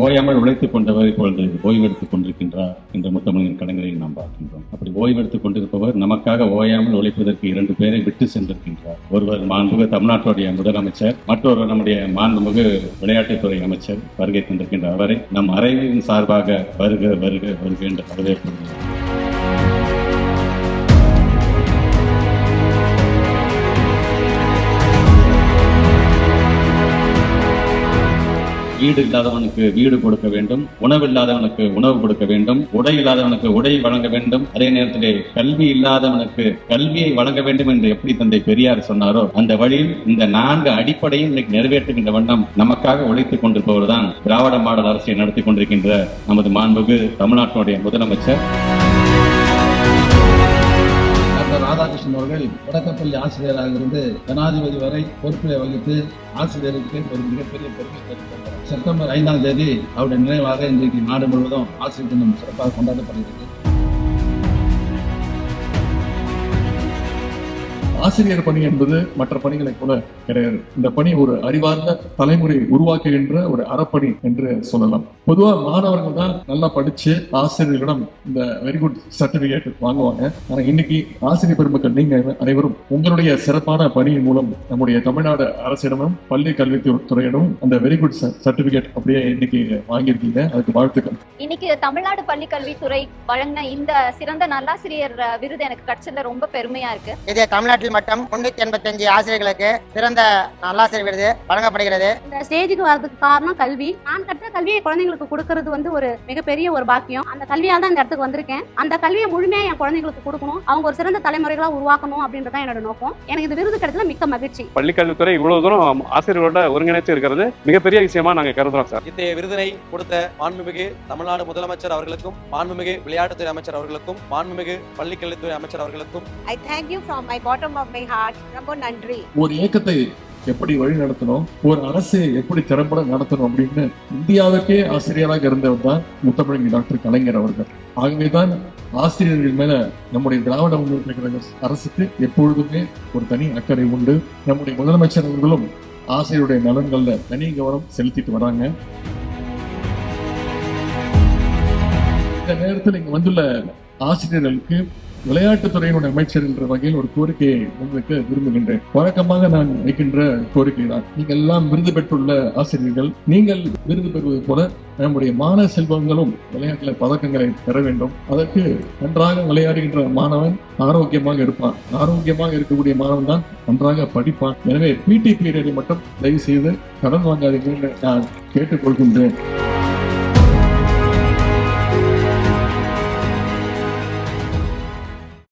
ஓயாமல் உழைத்துக் கொண்டவர் இப்பொழுது ஓய்வெடுத்துக் கொண்டிருக்கின்றார் என்ற முத்தமிழின் கடன்களை நாம் பார்க்கின்றோம். அப்படி ஓய்வெடுத்துக் கொண்டிருப்பவர் நமக்காக ஓயாமல் உழைப்பதற்கு இரண்டு பேரை விட்டு சென்றிருக்கின்றார். ஒருவர் மாண்புமிகு தமிழ்நாட்டுடைய முதலமைச்சர் மற்றொருவர் நம்முடைய மாண்புமிகு விளையாட்டுத்துறை அமைச்சர் வருகை தந்திருக்கின்ற அவரை நம் அறையின் சார்பாக வருக வருக வருக என்று வரவேற்கிறோம் வீடு இல்லாதவனுக்கு வீடு கொடுக்க வேண்டும் உணவு இல்லாதவனுக்கு உணவு கொடுக்க வேண்டும் உடை இல்லாதவனுக்கு உடை வழங்க வேண்டும். அதே நேரத்திலே கல்வி இல்லாதவனுக்கு கல்வியை வழங்க வேண்டும் என்று எப்படி தந்தை பெரியார் சொன்னாரோ அந்த வழியில் இந்த நான்கு அடிப்படையும் இன்னைக்கு நிறைவேற்றுகின்ற வண்ணம் நமக்காக உழைத்துக் கொண்டிருப்பவர்தான் திராவிட மாடல் அரசை நடத்தி கொண்டிருக்கின்ற நமது மாண்புக்கு தமிழ்நாட்டினுடைய முதலமைச்சர். டாக்டர் அவர்கள் தொடக்கப்பள்ளி ஆசிரியராக இருந்து ஜனாதிபதி வரை பொறுப்பிலை வகித்து ஆசிரியருக்கு ஒரு மிகப்பெரிய பெருமை தெரிவித்தார் செப்டம்பர் ஐந்தாம் தேதி அவருடைய நினைவாக இன்றைக்கு நாடு முழுவதும் ஆசிரியர் தினம் சிறப்பாக கொண்டாடப்படுகிறது. ஆசிரியர் பணி என்பது மற்ற பணிகளைப் போல கிடையாது. இந்த பணி ஒரு அறிவார்ந்த தலைமுறை உருவாக்குகின்ற ஒரு அறப்பணி என்று சொல்லலாம். பொதுவா மாணவர்கள் தான் நல்லா படிச்சு ஆசிரியர்களிடம் இந்த வெரி குட் சர்டிபிகேட் வாங்குவாங்க. ஆனா இன்னைக்கு ஆசிரியர் பெருமக்கள் நீங்க அனைவரும் உங்களுடைய சிறப்பான பணியின் மூலம் நம்முடைய தமிழ்நாடு அரசிடமும் பள்ளி கல்வித்துறையிடமும் அந்த வெரி குட் சர்டிபிகேட் அப்படியே இன்னைக்கு வாங்கியிருக்கீங்க. அதுக்கு வாழ்த்துக்கள். இன்னைக்கு தமிழ்நாடு பள்ளி கல்வித்துறை வழங்கின இந்த சிறந்த நல்லாசிரியர் விருது எனக்கு கிடைச்சதுல ரொம்ப பெருமையா இருக்கு. இது தமிழ்நாட்டில் மட்டும் முன்னூத்தி எண்பத்தஞ்சு ஆசிரியர்களுக்கு சிறந்த நல்லாசிரியர் விருது வழங்கப்படுகிறது. இந்த ஸ்டேஜுக்கு வரதுக்கு காரணம் கல்வி. நான் கற்ற கல்வியை குழந்தைங்களுக்கு கொடுக்கறது வந்து ஒரு மிகப்பெரிய ஒரு பாக்கியம். அந்த கல்வியால் தான் இந்த இடத்துக்கு வந்திருக்கேன். அந்த கல்வியை முழுமையா என் குழந்தைங்களுக்கு கொடுக்கணும். அவங்க ஒரு சிறந்த தலைமுறைகளா உருவாக்கணும் அப்படின்றதான் என்னோட நோக்கம். எனக்கு இந்த விருது கிடைச்சதுல மிக்க மகிழ்ச்சி. பள்ளிக்கல்வித்துறை இவ்வளவு தூரம் ஆசிரியர்களோட ஒருங்கிணைத்து இருக்கிறது மிகப்பெரிய விஷயமா நாங்க கருதுறோம் சார். இத்தகைய விருதினை கொடுத்த மாண்புமிகு தமிழ்நாடு முதலமைச்சர் அவர்களுக்கும் மாண்புமிகு விளையாட்டுத்துறை அமைச்சர் அவர்களுக்கும் மாண்புமிகு பள்ளிக்கல்வித்துறை அமைச்சர் அவர்களுக்கும். I thank you from my bottom ரொம்ப நன்றி. ஒரு இயக்கத்தை எப்படி வழி நடத்தணும்? ஒரு அரசு எப்படி திறம்பட நடத்தணும் அப்படின்னு இந்தியாவுக்கே ஆசிரியராக இருந்தவர் தான் முத்தமிழங்கி டாக்டர் கலைஞர் அவர்கள். ஆகவேதான் ஆசிரியர்கள் மேல நம்முடைய திராவிட முன்னேற்ற கழக அரசுக்கு எப்பொழுதுமே ஒரு தனி அக்கறை உண்டு. நம்முடைய முதலமைச்சர் அவர்களும் ஆசிரியருடைய நலன்கள்ல தனி கவனம் செலுத்திட்டு வராங்க. இந்த நேரத்தில் இங்க வந்துள்ள ஆசிரியர்களுக்கு விளையாட்டுத்துறையினுடைய அமைச்சர் என்ற வகையில் ஒரு கோரிக்கையை முன்வைக்க விரும்புகின்றேன். வழக்கமாக நான் வைக்கின்ற கோரிக்கை தான். நீங்கள் எல்லாம் விருது பெற்றுள்ள ஆசிரியர்கள் நீங்கள் விருது பெறுவது போல நம்முடைய மாணவ செல்வங்களும் விளையாட்டுல பதக்கங்களை பெற வேண்டும். அதற்கு நன்றாக விளையாடுகின்ற மாணவன் ஆரோக்கியமாக இருப்பான். ஆரோக்கியமாக இருக்கக்கூடிய மாணவன் தான் நன்றாக படிப்பான். எனவே பிடி பீரியடை மட்டும் தயவு செய்து கடன் வாங்காதீங்கன்னு நான் கேட்டுக்கொள்கின்றேன்.